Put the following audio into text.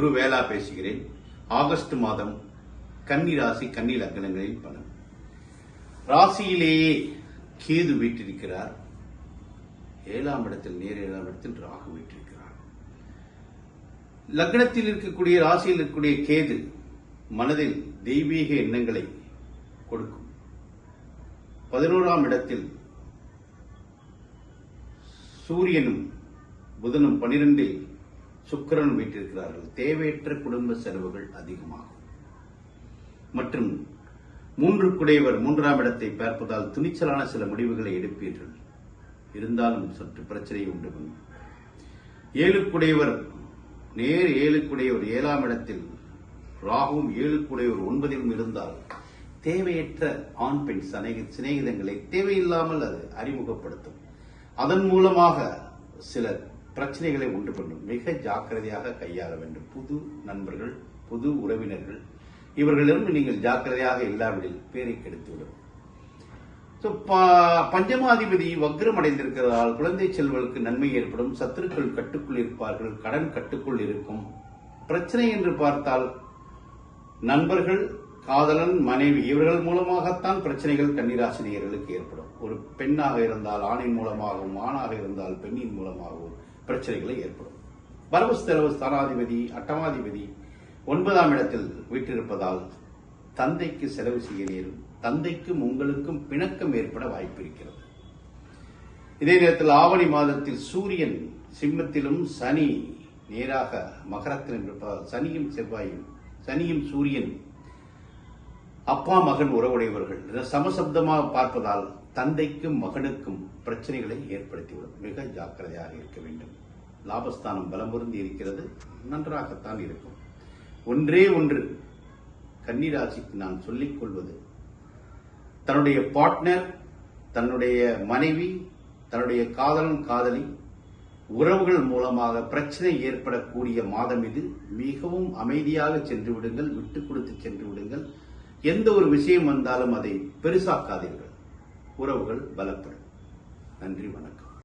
குரு வேளா பேசுகிறேன். ஆகஸ்ட் மாதம் கன்னி ராசி கன்னி லக்னங்களில் பலன். ராசியிலேயே கேது வீட்டிருக்கிறார் ஏழாம் இடத்தில் நேர் ஏழாம் இடத்தில் ராகு வீட்டிருக்கிறார் லக்னத்தில் இருக்கக்கூடிய ராசியில் இருக்கக்கூடிய கேது மனதில் தெய்வீக எண்ணங்களை கொடுக்கும். பதினோராம் இடத்தில் சூரியனும் புதனும் பனிரெண்டில் சுக்கிரன் வைத்திருக்கிறார்கள் தேவையற்ற குடும்ப செலவுகள் அதிகமாகும். மற்றும் மூன்று குடையவர் மூன்றாம் இடத்தை பார்ப்பதால் துணிச்சலான சில முடிவுகளை எடுப்பீர்கள். இருந்தாலும் சற்று பிரச்சனை உண்டு ஏழுக்குடையவர் நேர் ஏழுக்குடையவர் ஏழாம் இடத்தில் ராகுவும் ஏழுக்குடையவர் ஒன்பதிலும் இருந்தால் தேவையற்ற ஆண் பெண் சிநேகிதங்களை தேவையில்லாமல் அது அறிமுகப்படுத்தும். அதன் மூலமாக சில பிரச்சனைகளை உண்டு பண்ணும். மிக ஜாக்கிரதையாக கையாள வேண்டும். புது நண்பர்கள் புது உறவினர்கள். இவர்களிடம் நீங்கள் ஜாக்கிரதையாக இல்லாவிடில் பேரை கெடுத்துவிடும் ஸோ பஞ்சமாதிபதி வக்ரம் அடைந்திருக்கிறதால் குழந்தை செல்வர்களுக்கு நன்மை ஏற்படும். சத்துருக்கள் கட்டுக்குள் இருப்பார்கள் கடன் கட்டுக்குள் இருக்கும். பிரச்சனை என்று பார்த்தால் நண்பர்கள் காதலன் மனைவி இவர்கள் மூலமாகத்தான் பிரச்சனைகள் கன்னிராசினியர்களுக்கு ஏற்படும். ஒரு பெண்ணாக இருந்தால் ஆணின் மூலமாகவும் ஆணாக இருந்தால் பெண்ணின் மூலமாகவும் பிரச்சனைகளை ஏற்படும். வரவு செலவு ஸ்தானாதிபதி அட்டமாதிபதி ஒன்பதாம் இடத்தில் வீட்டிருப்பதால் தந்தைக்கு செலவு செய்ய நேரும் தந்தைக்கும் உங்களுக்கும் பிணக்கம் ஏற்பட வாய்ப்பு இருக்கிறது. இதே நேரத்தில் ஆவணி மாதத்தில் சூரியன் சிம்மத்திலும் சனி நேராக மகரத்திலும் இருப்பதால் சனியும் செவ்வாயும் சனியும் சூரியன் அப்பா மகன் உறவுடையவர்கள். இதை சமசப்தமாக பார்ப்பதால் தந்தைக்கும் மகனுக்கும் பிரச்சனைகளை ஏற்படுத்திவிடும். மிக ஜாக்கிரதையாக இருக்க வேண்டும். லாபஸ்தானம் பலம் பொருந்தி இருக்கிறது. நன்றாகத்தான் இருக்கும். ஒன்றே ஒன்று. கன்னிராசிக்கு நான் சொல்லிக் கொள்வது தன்னுடைய பார்ட்னர் தன்னுடைய மனைவி தன்னுடைய காதலன் காதலி உறவுகள் மூலமாக பிரச்சனை ஏற்படக்கூடிய மாதம் இது. மிகவும் அமைதியாக சென்று விடுங்கள் விட்டு கொடுத்து சென்று விடுங்கள். எந்த ஒரு விஷயம் வந்தாலும் அதை பெருசாக்காதீர்கள். உறவுகள் பலப்படும். நன்றி வணக்கம்.